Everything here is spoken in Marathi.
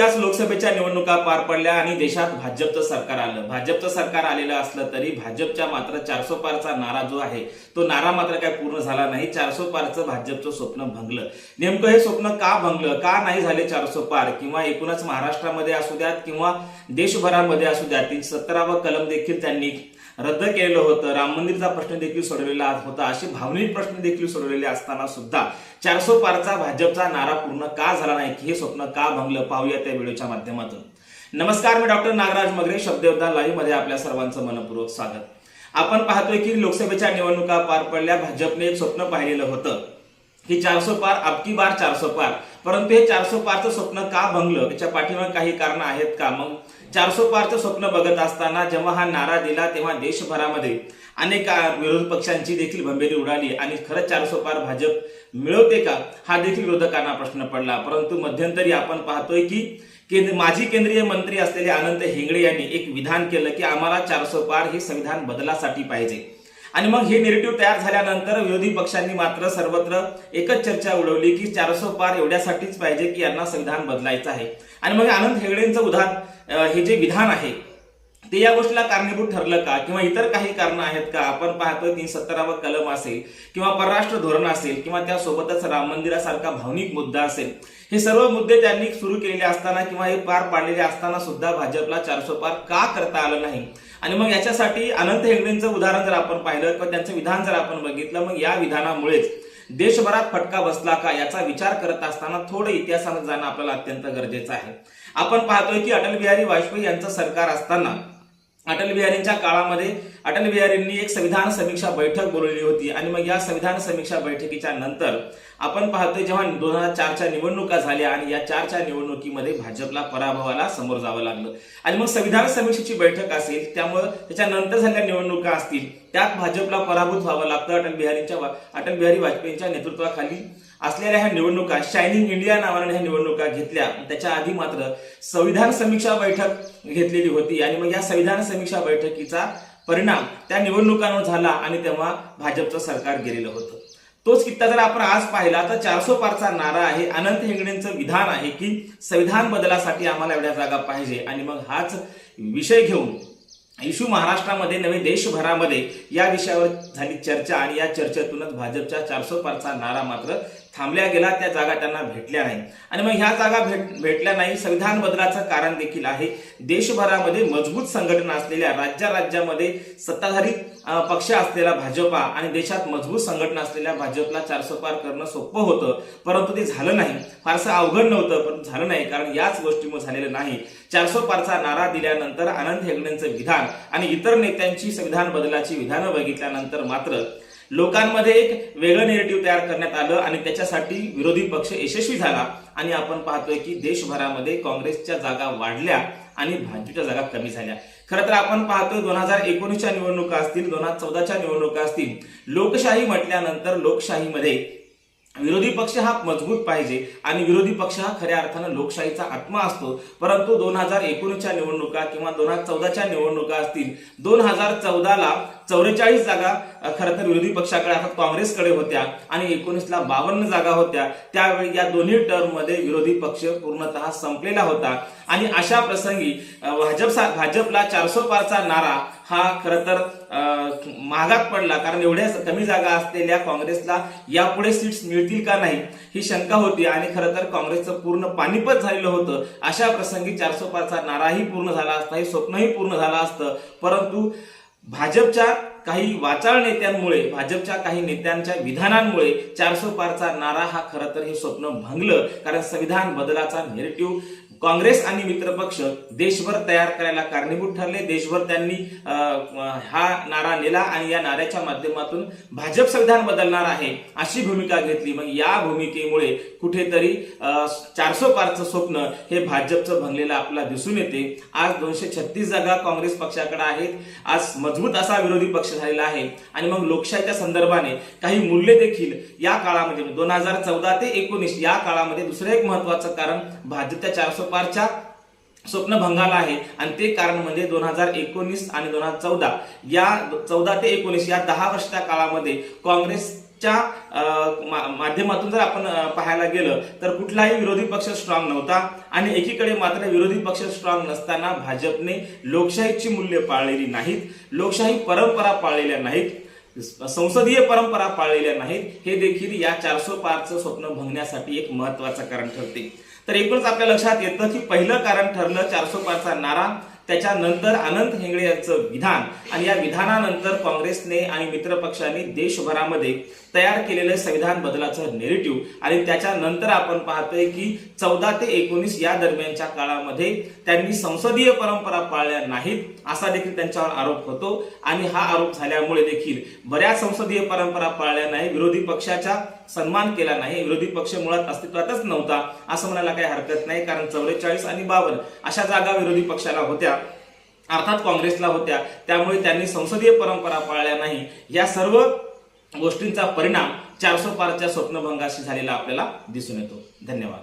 नुकत्याच लोकसभेच्या निवडणुका पार पडल्या आणि देशात भाजपचं सरकार आलं. भाजपचं सरकार आलेलं असलं तरी भाजपच्या मात्र चारसो पारचा नारा जो आहे तो नारा मात्र काय पूर्ण झाला नाही. चारसो पारचं भाजपचं स्वप्न भंगलं. नेमकं हे स्वप्न का भंगलं? का नाही झाले चारसो पार किंवा एकूणच महाराष्ट्रामध्ये असू द्यात किंवा देशभरामध्ये असू द्यात ती सत्तरावं कलम देखील त्यांनी रद्द केलेलं होतं. राम मंदिरचा प्रश्न देखील सोडवलेला होता. असे भावनिक प्रश्न देखील सोडवलेले असताना सुद्धा चारसो पारचा भाजपचा नारा पूर्ण का झाला नाही? हे स्वप्न का भंगलं? पाहूया त्या व्हिडिओच्या माध्यमातून. नमस्कार मी डॉक्टर नागराज मगरे शब्दयोद्धा लाईव्हमध्ये आपल्या सर्वांचं मनपूर्वक स्वागत. आपण पाहतोय की लोकसभेच्या निवडणुका पार पडल्या भाजपने एक स्वप्न पाहिलेलं होतं. की चारसो पार अबकी बार चारसो पार. परंतु हे चारसो पारचं स्वप्न का भंगलं? त्याच्या पाठीमागे काही कारण आहेत का? मग चारसो पारचं स्वप्न बघत असताना जेव्हा हा नारा दिला तेव्हा देशभरामध्ये अनेक विरोधी पक्षांची देखील भंबेरी उडाली आणि खरंच चारसो पार भाजप मिळवते का हा देखील विरोधकांना प्रश्न पडला. परंतु मध्यंतरी आपण पाहतोय की केंद्र माजी केंद्रीय मंत्री असलेले अनंत हेगडे यांनी एक विधान केलं की आम्हाला चारसो पार हे संविधान बदलासाठी पाहिजे. आणि मग हे निगेटिव्ह तयार झाल्यानंतर विरोधी पक्षांनी मात्र सर्वत्र एकच चर्चा उडवली की चारसो पार एवढ्यासाठीच पाहिजे की यांना संविधान बदलायचं आहे. आणि मग अनंत हेगडेंचं उदाहरण हे जे विधान आहे ते या गोष्टीला कारणीभूत ठरलं का? किंवा इतर काही कारण आहेत का? आपण पाहतो तीन सत्तरावं कलम असेल किंवा परराष्ट्र धोरण असेल किंवा त्यासोबतच राम मंदिरासारखा भावनिक मुद्दा असेल हे सर्व मुद्दे त्यांनी सुरू केलेले असताना किंवा हे पार पाडलेले असताना सुद्धा भाजपला चारशे पार का करता आलं नाही? आणि मग याच्यासाठी अनंत हेगडेंचं उदाहरण जर आपण पाहिलं किंवा त्यांचं विधान जर आपण बघितलं मग या विधानामुळेच देशभरात फटका बसला का याचा विचार करत असताना थोडं इतिहासात जाणं आपल्याला अत्यंत गरजेचं आहे. आपण पाहतोय की अटल बिहारी वाजपेयी यांचं सरकार असताना अटल बिहारींच्या काळामध्ये अटल बिहारींनी एक संविधान समीक्षा बैठक बोलवली होती. आणि मग या संविधान समीक्षा बैठकीच्या नंतर आपण पाहतोय जेव्हा दोन हजार चारच्या निवडणुका झाल्या आणि या चारच्या निवडणुकीमध्ये भाजपला पराभवाला समोर जावं लागलं. आणि मग संविधान समीक्षेची बैठक असेल त्यामुळं त्याच्यानंतर झालेल्या निवडणुका असतील त्यात भाजपला पराभूत व्हावं लागतं. अटल बिहारींच्या अटल बिहारी वाजपेयींच्या नेतृत्वाखाली असलेल्या ह्या निवडणुका शायनिंग इंडिया नावाने ह्या निवडणुका घेतल्या. त्याच्या आधी मात्र संविधान समीक्षा बैठक घेतलेली होती. आणि मग या संविधान समीक्षा बैठकीचा परिणाम त्या निवडणुकांवर झाला आणि तेव्हा भाजपचं सरकार गेलेलं होतं. तोच किस्सा जर आपण आज पाहिला तर चारसो पारचा नारा आहे. अनंत हेगडेंचं विधान आहे की संविधान बदलासाठी आम्हाला एवढ्या जागा पाहिजे. आणि मग हाच विषय घेऊन इशू महाराष्ट्रामध्ये नव्हे देशभरामध्ये या विषयावर झाली चर्चा आणि या चर्चेतूनच भाजपच्या चारसो पारचा नारा मात्र थांबल्या गेला त्या जागा त्यांना भेटल्या नाही. आणि मग ह्या जागा भेट भेटल्या नाही संविधान बदलाचं कारण देखील आहे. देशभरामध्ये मजबूत संघटना असलेल्या राज्या राज्यामध्ये सत्ताधारी पक्ष असलेला भाजपा आणि देशात मजबूत संघटना असलेल्या भाजपला चारसो पार करणं सोपं होतं. परंतु ते झालं नाही. फारसं अवघड नव्हतं पण झालं नाही कारण याच गोष्टीमुळे झालेलं नाही. चारसो पारचा नारा दिल्यानंतर आनंद हेगडेंचं विधान आणि इतर नेत्यांची संविधान बदलाची विधानं बघितल्यानंतर मात्र लोकांमध्ये एक वेगळं निरेटिव्ह तयार करण्यात आलं आणि त्याच्यासाठी विरोधी पक्ष यशस्वी झाला. आणि आपण पाहतोय की देशभरामध्ये काँग्रेसच्या जागा वाढल्या आणि भाजपच्या जागा कमी झाल्या. खरं तर आपण पाहतोय दोन हजार एकोणीसच्या निवडणुका असतील दोन हजार चौदाच्या निवडणुका असतील लोकशाही म्हटल्यानंतर लोकशाहीमध्ये विरोधी पक्ष हा मजबूत पाहिजे आणि विरोधी पक्ष हा खऱ्या अर्थानं लोकशाहीचा आत्मा असतो. परंतु दोन हजार एकोणीसच्या निवडणुका किंवा दोन हजार चौदाच्या निवडणुका असतील दोन हजार चौदाला चौवेचाळीस जागा खरं तर विरोधी पक्षाकडे अर्थात काँग्रेसकडे होत्या आणि एकोणीसला बावन्न जागा होत्या. त्यावेळी या दोन्ही टर्ममध्ये विरोधी पक्ष पूर्णतः संपलेला होता. आणि अशा प्रसंगी भाजप भाजपला चारसो पारचा नारा हा खरं तर महागात पडला. कारण एवढ्या कमी जागा असलेल्या काँग्रेसला यापुढे सीट्स मिळतील का नाही ही शंका होती. आणि खरं तर काँग्रेसचं पूर्ण पानिपत झालेलं होतं. अशा प्रसंगी चारसो पारचा नाराही पूर्ण झाला असता हे स्वप्नही पूर्ण झालं असतं. परंतु भाजपच्या काही वाचाळ नेत्यांमुळे भाजपच्या काही नेत्यांच्या विधानांमुळे चारसो पारचा नारा हा खरं तर हे स्वप्न भांगलं. कारण संविधान बदलाचा नेरेटिव्ह काँग्रेस आणि मित्रपक्ष देशभर तयार करायला कारणीभूत ठरले. देशभर त्यांनी हा नारा नेला आणि या नाऱ्याच्या माध्यमातून भाजप संविधान बदलणार आहे अशी भूमिका घेतली. मग या भूमिकेमुळे कुठेतरी चारसो पारचं स्वप्न हे भाजपचं भंगलेलं आपल्याला दिसून येते. आज दोनशे छत्तीस जागा काँग्रेस पक्षाकडे आहेत. आज मजबूत असा विरोधी पक्ष झालेला आहे. आणि मग लोकशाहीच्या संदर्भाने काही मूल्य देखील या काळामध्ये दोन हजार चौदा ते एकोणीस या काळामध्ये दुसरं एक महत्वाचं कारण भाजपच्या चारसो स्वप्न स्वप्नभंगाला आहे. आणि ते कारण म्हणजे दोन हजार एकोणीस आणि दोन हजार चौदा. या चौदा ते एकोणीस या दहा वर्षाच्या काळामध्ये काँग्रेस च्या माध्यमातून जर आपण पाहायला गेलं तर कुठलाही विरोधी पक्ष स्ट्रॉंग नव्हता. आणि एकीकडे मात्र विरोधी पक्ष स्ट्रॉंग नसताना भाजपने लोकशाहीची मूल्य पाळलेली नाहीत. लोकशाही परंपरा पाळलेल्या नाहीत. संसदीय परंपरा पाळलेल्या नाहीत. हे देखील या चारसो पारचं स्वप्न भंगण्यासाठी एक महत्वाचं कारण ठरते. तर एकूणच आपल्या लक्षात येतं की पहिलं कारण ठरलं चारशे पाचचा नारा. त्याच्यानंतर अनंत हेंगडे यांचं विधान. आणि या विधानानंतर काँग्रेसने आणि मित्रपक्षांनी देशभरामध्ये तयार केलेलं संविधान बदलाचं नेरेटिव्ह आणि त्याच्यानंतर आपण पाहतोय की चौदा ते एकोणीस या दरम्यानच्या काळामध्ये त्यांनी संसदीय परंपरा पाळल्या नाहीत असा देखील त्यांच्यावर आरोप होतो. आणि हा आरोप झाल्यामुळे देखील बऱ्याच संसदीय परंपरा पाळल्या नाही विरोधी पक्षाचा सन्मान केला नाही. विरोधी पक्ष मुळात अस्तित्वातच नव्हता असं म्हणायला काही हरकत नाही कारण चौवेचाळीस आणि बावन्न अशा जागा विरोधी पक्षाला होत्या. अर्थात काँग्रेसला होत्या. त्यामुळे त्यांनी संसदीय परंपरा पाळल्या नाही. या सर्व गोष्टींचा परिणाम चारशे पारच्या स्वप्नभंगाशी झालेला आपल्याला दिसून येतो. धन्यवाद.